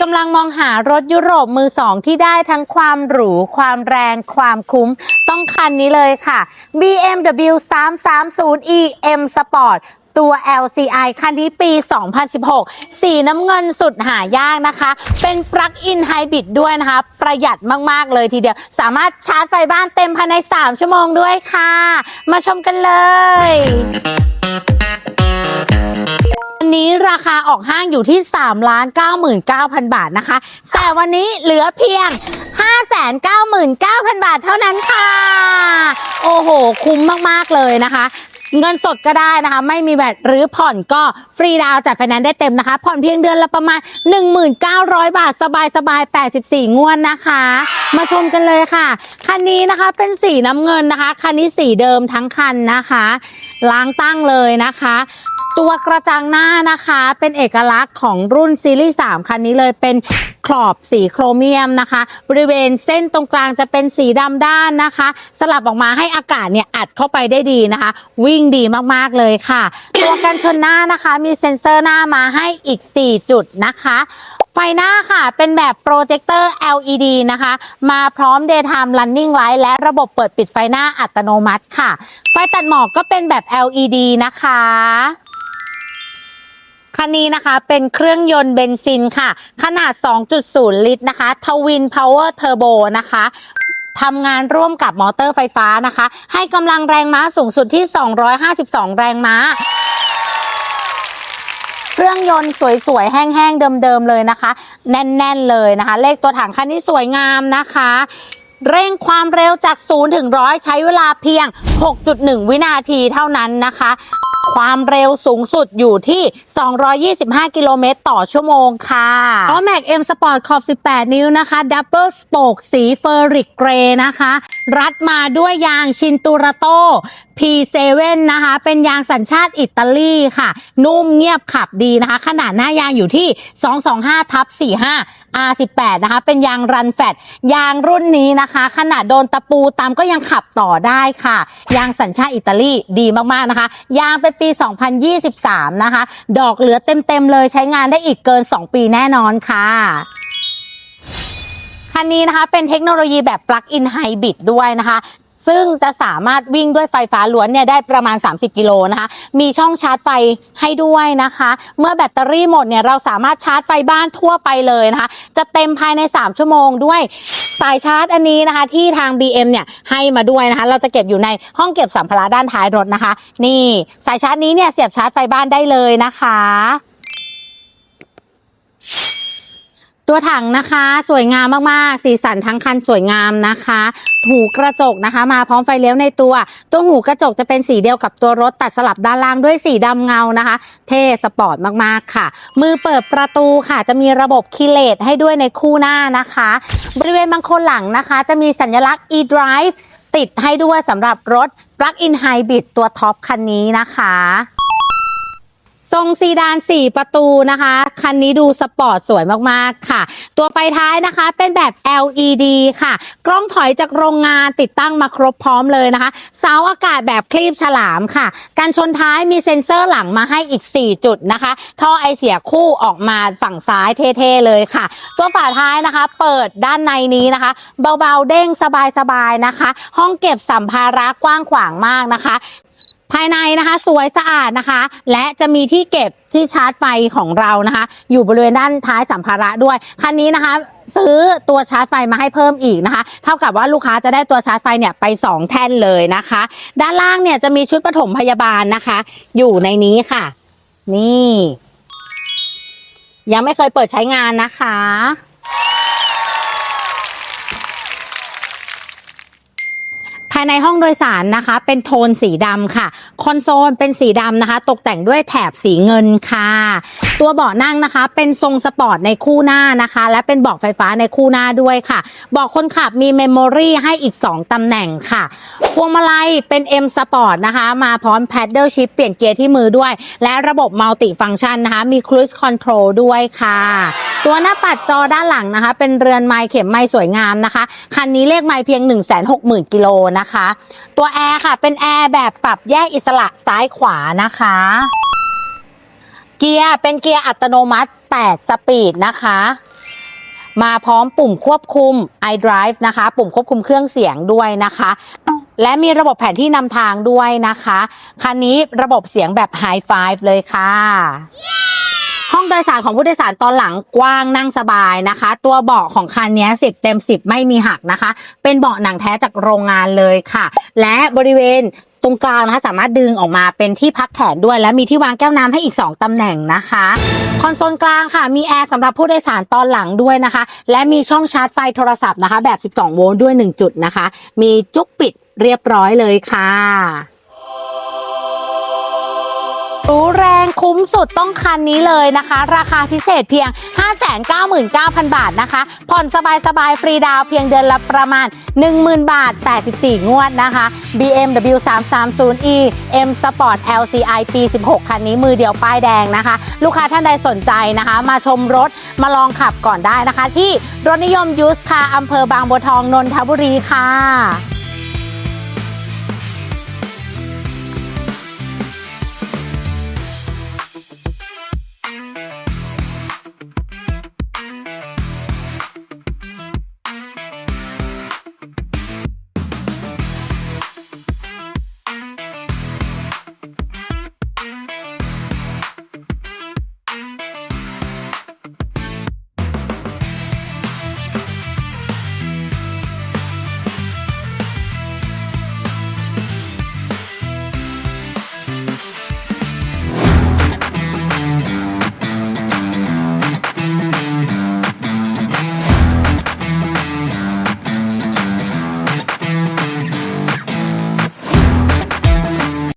กำลังมองหารถยุโรปมือสองที่ได้ทั้งความหรู ความแรง ความคุ้ม ต้องคันนี้เลยค่ะ BMW 330e M Sport ตัว LCI คันนี้ปี 2016 สีน้ำเงินสุดหายากนะคะ เป็นปลั๊กอินไฮบริดด้วยนะคะ ประหยัดมาก ๆ เลยทีเดียว สามารถชาร์จไฟบ้านเต็มภายใน 3 ชั่วโมงด้วยค่ะ มาชมกันเลย ราคาออกห้างอยู่ที่3ล้าน99,000 บาทนะคะ แต่วันนี้เหลือเพียง 599,000 บาทเท่านั้นค่ะ โอ้โห คุ้มมาก ๆ เลยนะคะเงินสดก็ได้นะคะ ไม่มีแบตหรือผ่อนก็ฟรีดาวจัดไฟแนนซ์ได้เต็มนะคะ ผ่อนเพียงเดือนละประมาณ 1,900 บาท สบายสบายๆ84 งวดนะคะ มาชมกันเลยค่ะ คันนี้นะคะเป็นสีน้ำเงินนะคะ คันนี้สีเดิมทั้งคันนะคะ ล้างตั้งเลยนะคะ ตัวกระจังหน้านะคะเป็นเอกลักษณ์ของรุ่นซีรีส์3คันนี้เลยเป็นขอบสีโครเมียมนะคะ บริเวณเส้นตรงกลางจะเป็นสีดำด้านนะคะ สลับออกมาให้อากาศเนี่ยอัดเข้าไปได้ดีนะคะ วิ่งดีมากๆเลยค่ะ ตัวกันชนหน้านะคะมีเซ็นเซอร์หน้ามาให้อีก 4 จุดนะคะไฟหน้าค่ะ เป็นแบบโปรเจคเตอร์ LED นะคะ มาพร้อม Daytime Running Light และระบบเปิดปิดไฟหน้าอัตโนมัติค่ะ ไฟตัดหมอกก็เป็นแบบ LED นะคะ คันนี้นะคะเป็นเครื่องยนต์เบนซินค่ะ ขนาด 2.0 ลิตรนะคะทวินพาวเวอร์เทอร์โบนะคะทำงานร่วมกับมอเตอร์ไฟฟ้านะคะ ให้กำลังแรงม้าสูงสุดที่ 252 แรงม้า เครื่องยนต์สวยๆ แห้งๆ เดิมๆ เลยนะคะ แน่นๆ เลยนะคะ เลขตัวถังคันนี้สวยงามนะคะ เร่งความเร็วจาก 0 ถึง 100 ใช้เวลาเพียง 6.1 วินาทีเท่านั้นนะคะ ความเร็วสูงสุดอยู่ที่ 225 กิโลเมตรต่อชั่วโมงค่ะล้อแม็ก M Sport ขอบ 18 นิ้วนะคะ Double Spoke สีเฟอริกเกรนะคะ รัดมาด้วยยางชินตูราโต P7 นะคะ เป็นยางสัญชาติอิตาลีค่ะ นุ่มเงียบขับดีนะคะ ขนาดหน้ายางอยู่ที่ 225ทับ45 R18 นะคะ เป็นยางรันแฟตยางรุ่นนี้นะคะ ขนาดโดนตะปูตามก็ยังขับต่อได้ค่ะยางสัญชาติอิตาลีดีมากๆนะคะ ยางเป็นปี 2023 นะคะ ดอกเหลือเต็มๆเลยใช้งานได้อีกเกิน 2 ปีแน่นอนค่ะคันนี้นะคะเป็นเทคโนโลยีแบบ plug-in hybrid ด้วยนะคะ ซึ่งจะสามารถวิ่งด้วยไฟฟ้าล้วนเนี่ยได้ประมาณ 30 กิโลนะคะ มีช่องชาร์จไฟให้ด้วยนะคะ เมื่อแบตเตอรี่หมดเนี่ยเราสามารถชาร์จไฟบ้านทั่วไปเลยนะคะ จะเต็มภายใน 3 ชั่วโมงด้วยสายชาร์จอันนี้นะคะ ที่ทาง BM เนี่ยให้มาด้วยนะคะ เราจะเก็บอยู่ในห้องเก็บสัมภาระด้านท้ายรถนะคะ นี่สายชาร์จนี้เนี่ยเสียบชาร์จไฟบ้านได้เลยนะคะ ตัวถังนะคะ สวยงามมากๆ สีสันทั้งคันสวยงามนะคะหูกระจกนะคะ มาพร้อมไฟเลี้ยวในตัว ตัวหูกระจกจะเป็นสีเดียวกับตัวรถตัดสลับด้านล่างด้วยสีดำเงานะคะ เท่สปอร์ตมากๆค่ะ มือเปิดประตูค่ะ จะมีระบบคีเลตให้ด้วยในคู่หน้านะคะ บริเวณบางโคนหลังนะคะ จะมีสัญลักษณ์ e-drive ติดให้ด้วยสำหรับรถ plug-in hybrid ตัวท็อปคันนี้นะคะ ทรงซีดาน 4 ประตูนะคะ คันนี้ดูสปอร์ตสวยมากๆค่ะ ตัวไฟท้ายนะคะเป็นแบบ LED ค่ะ กล้องถอยจากโรงงานติดตั้งมาครบพร้อมเลยนะคะ เสาอากาศแบบคลีบฉลามค่ะ การชนท้ายมีเซ็นเซอร์หลังมาให้อีก 4 จุดนะคะ ท่อไอเสียคู่ออกมาฝั่งซ้ายเท่ๆเลยค่ะ ตัวฝาท้ายนะคะ เปิดด้านในนี้นะคะ เบาๆเด้งสบายๆนะคะ ห้องเก็บสัมภาระกว้างขวางมากนะคะ ภายในนะคะสวยสะอาดนะคะ และจะมีที่เก็บที่ชาร์จไฟของเรานะคะ อยู่บริเวณด้านท้ายสัมภาระด้วย คันนี้นะคะซื้อตัวชาร์จไฟมาให้เพิ่มอีกนะคะ เท่ากับว่าลูกค้าจะได้ตัวชาร์จไฟเนี่ยไป 2 แท่นเลยนะคะ ด้านล่างเนี่ยจะมีชุดปฐมพยาบาลนะคะ อยู่ในนี้ค่ะ นี่ ยังไม่เคยเปิดใช้งานนะคะายในห้องโดยสารนะคะ เป็นโทนสีดำค่ะ คอนโซลเป็นสีดำนะคะ ตกแต่งด้วยแถบสีเงินค่ะ ตัวเบาะนั่งนะคะ เป็นทรงสปอร์ตในคู่หน้านะคะ และเป็นเบาะไฟฟ้าในคู่หน้าด้วยค่ะ เบาะคนขับมีเมมโมรี่ให้อีก 2 ตำแหน่งค่ะ พวงมาลัยเป็น M Sport นะคะ มาพร้อม Paddle Shift เปลี่ยนเกียร์ที่มือด้วย และระบบมัลติฟัง c t ชันนะคะ มี Cruise Control ด้วยค่ะ ตัวหน้าปัดจอด้านหลังนะคะ เป็นเรือนไม้เข็มไม้สวยงามนะคะ คันนี้เลขไม้เพียง 160,000กิโลนะคะ ตัวแอร์ค่ะ เป็นแอร์แบบปรับแยกอิสระซ้ายขวานะคะ เกียร์เป็นเกียร์อัตโนมัติ 8 สปีดนะคะ มาพร้อมปุ่มควบคุม iDrive นะคะ ปุ่มควบคุมเครื่องเสียงด้วยนะคะและมีระบบแผนที่นำทางด้วยนะคะ คันนี้ระบบเสียงแบบ High Five เลยค่ะ ห้องโดยสารของผู้โดยสารตอนหลังกว้างนั่งสบายนะคะ ตัวเบาะของคันนี้10 เต็ม 10 ไม่มีหักนะคะ เป็นเบาะหนังแท้จากโรงงานเลยค่ะ และบริเวณตรงกลางนะคะสามารถดึงออกมาเป็นที่พักแขนด้วย และมีที่วางแก้วน้ำให้อีก 2ตำแหน่งนะคะ คอนโซลกลางค่ะ มีแอร์สำหรับผู้โดยสารตอนหลังด้วยนะคะ และมีช่องชาร์จไฟโทรศัพท์นะคะ แบบ 12 โวลต์ด้วย 1 จุดนะคะ มีจุกปิดเรียบร้อยเลยค่ะ รู้แรงคุ้มสุดต้องคันนี้เลยนะคะ ราคาพิเศษเพียง 599,000 บาทนะคะ ผ่อนสบายๆฟรีดาวเพียงเดือนละประมาณ 10,000 บาท 84 งวดนะคะ BMW 330e M Sport LCI ปี 16 คันนี้มือเดียวป้ายแดงนะคะ ลูกค้าท่านใดสนใจนะคะ มาชมรถมาลองขับก่อนได้นะคะ ที่รถนิยมยูสคาอำเภอบางบัวทองนนทบุรีค่ะ